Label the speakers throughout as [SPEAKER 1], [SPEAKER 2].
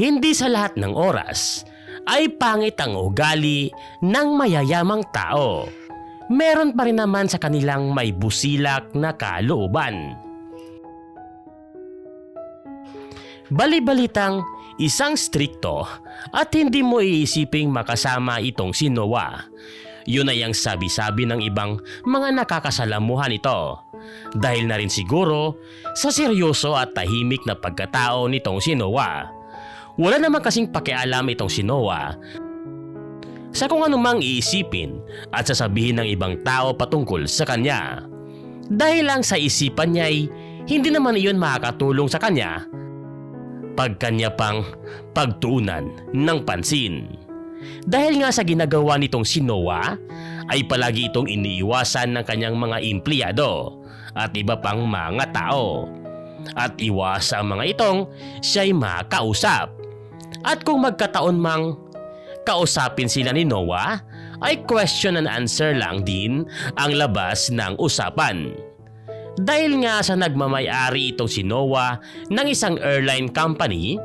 [SPEAKER 1] Hindi sa lahat ng oras ay pangit ang ugali ng mayayamang tao. Meron pa rin naman sa kanilang may busilak na kalooban. Balibalitang isang strikto at hindi mo iisiping makasama itong si Noah. Yun ay ang sabi-sabi ng ibang mga nakakasalamuhan ito. Dahil na rin siguro sa seryoso at tahimik na pagkatao nitong si Noah. Wala naman kasing pakialam itong si Noah sa kung anumang iisipin at sasabihin ng ibang tao patungkol sa kanya. Dahil lang sa isipan niya ay hindi naman iyon makakatulong sa kanya pag kanya pang pagtuunan ng pansin. Dahil nga sa ginagawa nitong si Noah ay palagi itong iniiwasan ng kanyang mga empleyado at iba pang mga tao. At iwas ang mga itong siya'y makausap. At kung magkataon mang kausapin sila ni Noah, ay question and answer lang din ang labas ng usapan. Dahil nga sa nagmamayari itong si Noah ng isang airline company,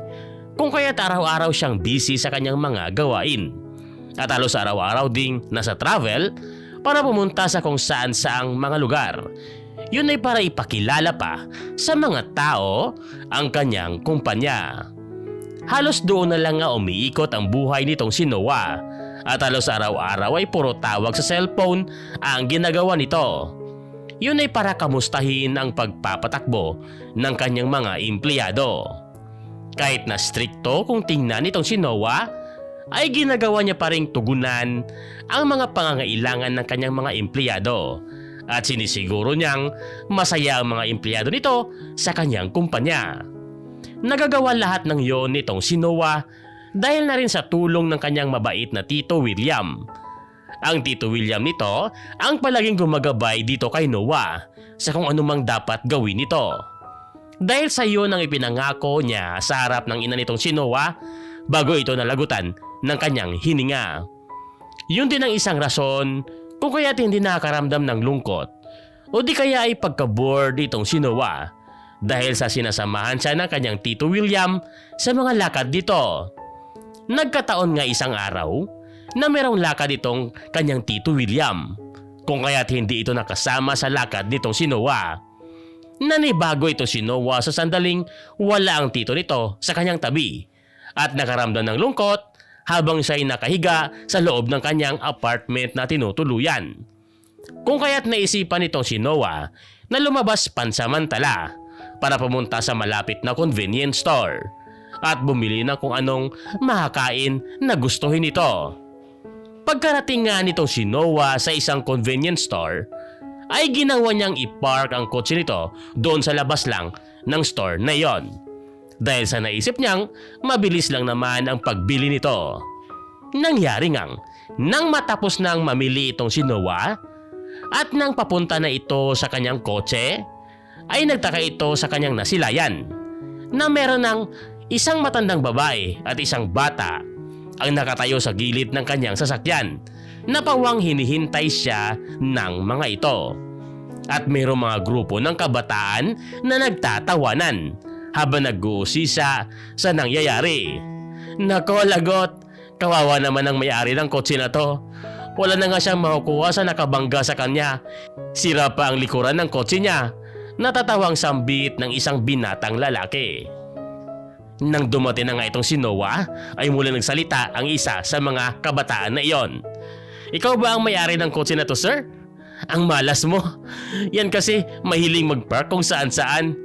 [SPEAKER 1] kung kaya't araw-araw siyang busy sa kanyang mga gawain. At halos araw-araw ding nasa travel para pumunta sa kung saan saang mga lugar. Yun ay para ipakilala pa sa mga tao ang kanyang kumpanya. Halos doon na lang nga umiikot ang buhay nitong si Noah at halos araw-araw ay puro tawag sa cellphone ang ginagawa nito. Yun ay para kamustahin ang pagpapatakbo ng kanyang mga empleyado. Kahit na strikto kung tingnan nitong si Noah, ay ginagawa niya pa ring tugunan ang mga pangangailangan ng kanyang mga empleyado at sinisiguro niyang masaya ang mga empleyado nito sa kanyang kumpanya. Nagagawa lahat ng yon nitong si Noah dahil na rin sa tulong ng kanyang mabait na Tito William. Ang Tito William nito ang palaging gumagabay dito kay Noah sa kung anumang dapat gawin nito. Dahil sa iyon ang ipinangako niya sa harap ng ina nitong si Noah bago ito nalagutan ng kanyang hininga. Yun din ang isang rason kung kaya't hindi nakakaramdam ng lungkot o di kaya ay pagka-bored itong si Noah dahil sa sinasamahan siya ng kanyang Tito William sa mga lakad dito. Nagkataon nga isang araw na merong lakad itong kanyang Tito William kung kaya't hindi ito nakasama sa lakad nitong si Noah. Nanibago ito si Noah sa sandaling wala ang tito nito sa kanyang tabi at nakaramdam ng lungkot habang siya'y nakahiga sa loob ng kanyang apartment na tinutuluyan. Kung kaya't naisipan nitong si Noah na lumabas pansamantala para pumunta sa malapit na convenience store at bumili ng kung anong makakain na gustuhin nito. Pagkarating nga nitong si Noah sa isang convenience store, ay ginawa niyang ipark ang kotse nito doon sa labas lang ng store na yon. Dahil sa naisip niyang mabilis lang naman ang pagbili nito. Nangyari ngang nang matapos nang mamili itong si Noah at nang papunta na ito sa kanyang kotse, ay nagtaka ito sa kanyang nasilayan na meron ng isang matandang babae at isang bata ang nakatayo sa gilid ng kanyang sasakyan na pawang hinihintay siya ng mga ito. At mayroong mga grupo ng kabataan na nagtatawanan habang nag-uusisa sa nangyayari. Nako lagot, kawawa naman ang may-ari ng kotse na to. Wala na nga siyang makukuha sa nakabangga sa kanya. Sira pa ang likuran ng kotse niya. Natatawang sambit ng isang binatang lalaki. Nang dumating na nga itong si Noah, ay mula nagsalita ang isa sa mga kabataan na iyon. Ikaw ba ang may-ari ng kotse na to, sir? Ang malas mo. Yan kasi mahiling mag-park kung saan-saan.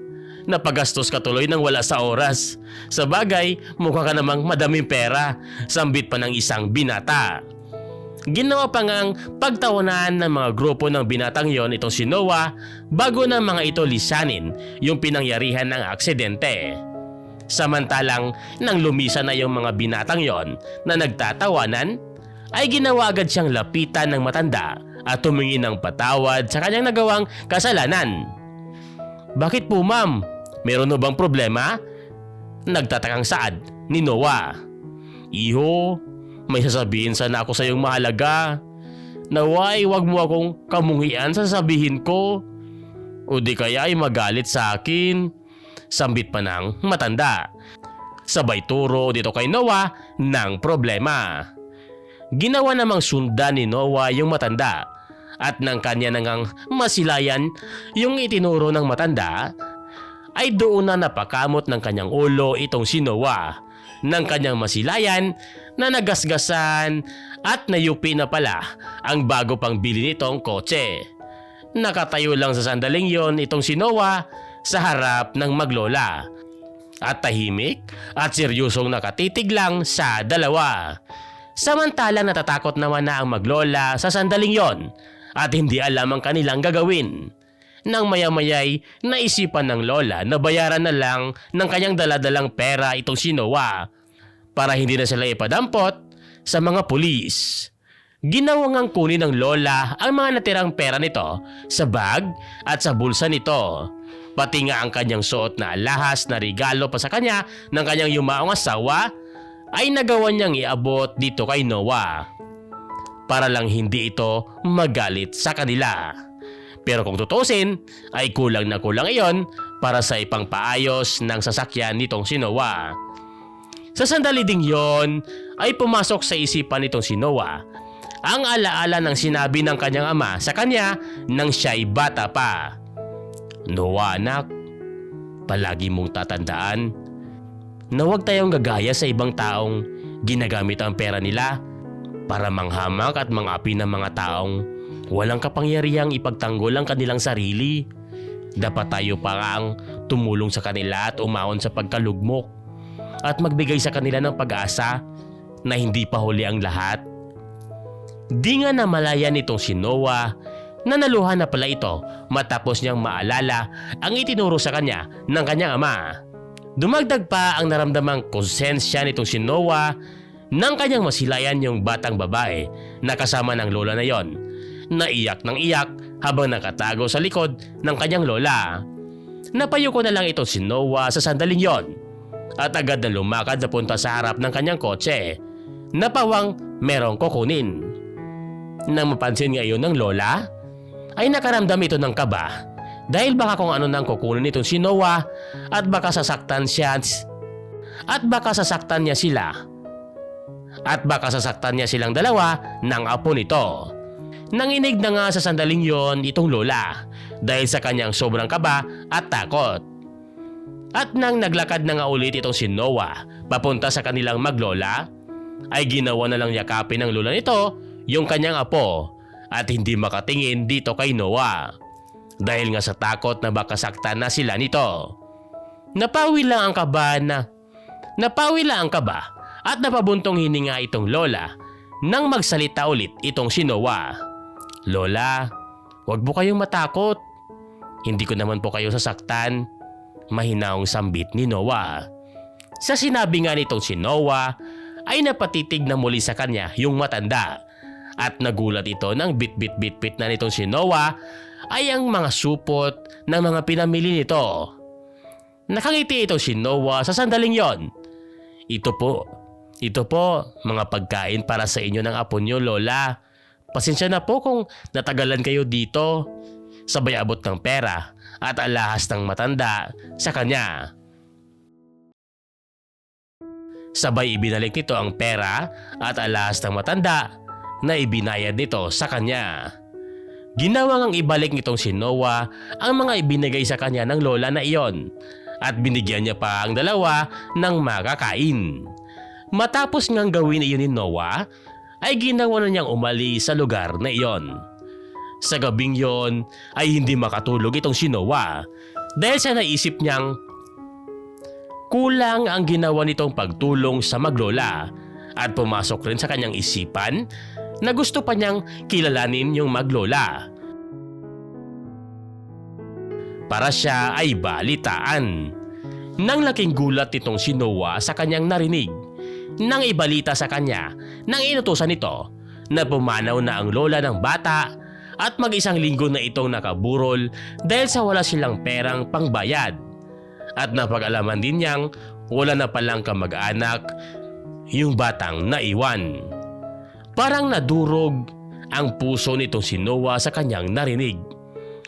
[SPEAKER 1] Napagastos ka tuloy ng wala sa oras. Sa bagay, mukha ka namang madaming pera. Sambit pa ng isang binata. Ginawa pa ngang pagtawanan ng mga grupo ng binatang yon itong si Noah bago na mga ito lisanin yung pinangyarihan ng aksidente. Samantalang nang lumisa na yung mga binatang yon na nagtatawanan, ay ginawa agad siyang lapitan ng matanda at tumingin ng patawad sa kanyang nagawang kasalanan. Bakit po ma'am? Meron no bang problema? Nagtatakang saad ni Noah. Iho, may sasabihin sana ako sa iyong mahalaga. Naway, wag mo akong kamungian sa sasabihin ko. O di kaya ay magalit sa akin. Sambit pa ng matanda. Sabay turo dito kay Noah ng problema. Ginawa namang sundan ni Noah yung matanda at nang kanya nangang masilayan yung itinuro ng matanda ay doon na napakamot ng kanyang ulo itong si Noah ng kanyang masilayan na nagasgasan at nayupi na pala ang bago pang bili nitong kotse. Nakatayo lang sa sandaling yon itong si Noah sa harap ng maglola at tahimik at seryosong nakatitig lang sa dalawa. Samantalang natatakot naman na ang maglola sa sandaling yon at hindi alam ang kanilang gagawin. Nang mayamayay, naisipan ng lola na bayaran na lang ng kanyang daladalang pera itong si Noah para hindi na sila ipadampot sa mga pulis. Ginawang ang kunin ng lola ang mga natirang pera nito sa bag at sa bulsa nito. Pati nga ang kanyang suot na alahas na regalo pa sa kanya ng kanyang yumaong asawa ay nagawa niyang iabot dito kay Noah. Para lang hindi ito magalit sa kanila. Pero kung tutusin, ay kulang na kulang iyon para sa ipang paayos ng sasakyan nitong si Noah. Sa sandali ding yon ay pumasok sa isipan nitong si Noah ang alaala ng sinabi ng kanyang ama sa kanya nang siya'y bata pa. Noah anak, palagi mong tatandaan na huwag tayong gagaya sa ibang taong ginagamit ang pera nila para manghamak at mangapi ng mga taong walang kapangyarihang ipagtanggol ang kanilang sarili. Dapat tayo pa ang tumulong sa kanila at umahon sa pagkalugmok at magbigay sa kanila ng pag-asa na hindi pa huli ang lahat. Di nga namalayan nitong si Noah na naluhan na pala ito matapos niyang maalala ang itinuro sa kanya ng kanyang ama. Dumagdag pa ang naramdamang konsensya nitong si Noah nang kanyang masilayan yung batang babae na kasama ng lola na yon. Naiyak ng iyak habang nakatago sa likod ng kanyang lola. Napayuko na lang ito si Noah sa sandaling yon at agad na lumakad na punta sa harap ng kanyang kotse. Napawang merong kukunin. Nang mapansin ngayon ng lola, ay nakaramdam ito ng kaba dahil baka kung ano nang kukunin nitong si Noah at baka sasaktan siya at baka sasaktan niya sila at baka sasaktan niya silang dalawa ng apo nito. Nanginig na nga sa sandaling yon itong lola dahil sa kanyang sobrang kaba at takot. At nang naglakad na nga ulit itong si Noah papunta sa kanilang maglola, ay ginawa na lang yakapin ng lola nito yung kanyang apo at hindi makatingin dito kay Noah dahil nga sa takot na baka saktan na sila nito. Napawi lang ang kaba na napawi lang ang kaba at napabuntong hininga itong lola nang magsalita ulit itong si Noah. Lola, huwag po kayong matakot. Hindi ko naman po kayo sasaktan. Mahinaong sambit ni Noah. Sa sinabi nga nitong si Noah ay napatitig na muli sa kanya yung matanda at nagulat ito nang bit-bit-bit-bit na nitong si Noah ay ang mga supot ng mga pinamili nito. Nakangiti ito si Noah sa sandaling yon. Ito po, ito po mga pagkain para sa inyo ng apo nyo Lola. Pasensya na po kung natagalan kayo dito. Sabay abot ng pera at alahas ng matanda sa kanya. Sabay ibinalik nito ang pera at alahas ng matanda na ibinayad nito sa kanya. Ginawa ngang ibalik nitong si Noah ang mga ibinigay sa kanya ng lola na iyon at binigyan niya pa ang dalawa ng makakain. Matapos ngang gawin iyon ni Noah, ay ginawa na niyang umali sa lugar na iyon. Sa gabing yon ay hindi makatulog itong si Noah dahil sa naisip niyang kulang ang ginawa nitong pagtulong sa maglola at pumasok rin sa kanyang isipan na gusto pa niyang kilalanin yung maglola. Para siya ay balitaan. Nang laking gulat nitong si Noah sa kanyang narinig, nang ibalita sa kanya nang inutusan nito na pumanaw na ang lola ng bata at mag-isang linggo na itong nakaburol dahil sa wala silang perang pangbayad. At napag-alaman din niyang wala na palang kamag-anak yung batang naiwan. Parang nadurog ang puso nitong si Noah sa kanyang narinig.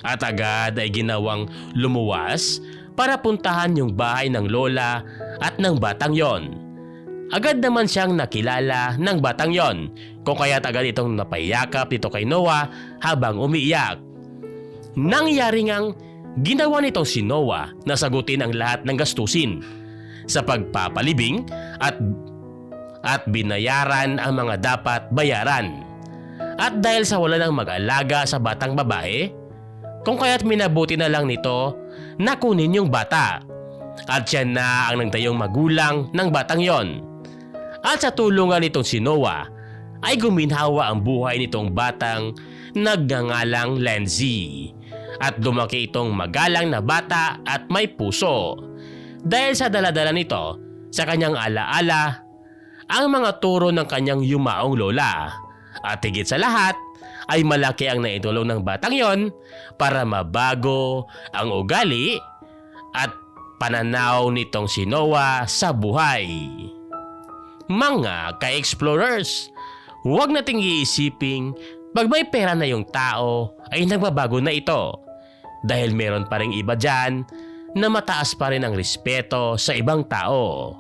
[SPEAKER 1] At agad ay ginawang lumuwas para puntahan yung bahay ng lola at ng batang yon. Agad naman siyang nakilala ng batang yon kung kaya't agad itong napayakap dito kay Noah habang umiiyak. Nangyari ngang ginawa nitong si Noah na sagutin ang lahat ng gastusin sa pagpapalibing at at binayaran ang mga dapat bayaran. At dahil sa wala nang mag-alaga sa batang babae, kung kaya't minabuti na lang nito na kunin yung bata. At siya na ang nagtayong magulang ng batang yon. At sa tulungan nitong si Noah, ay guminhawa ang buhay nitong batang nagngangalang Lenzi. At lumaki itong magalang na bata at may puso. Dahil sa daladala nito, sa kanyang alaala, ang mga turo ng kanyang yumaong lola. At higit sa lahat, ay malaki ang naitulong ng batang yon para mabago ang ugali at pananaw nitong si Noah sa buhay. Mga ka-explorers, huwag nating iisiping pag may pera na yung tao ay nagbabago na ito. Dahil meron pa rin iba dyan na mataas pa rin ang respeto sa ibang tao.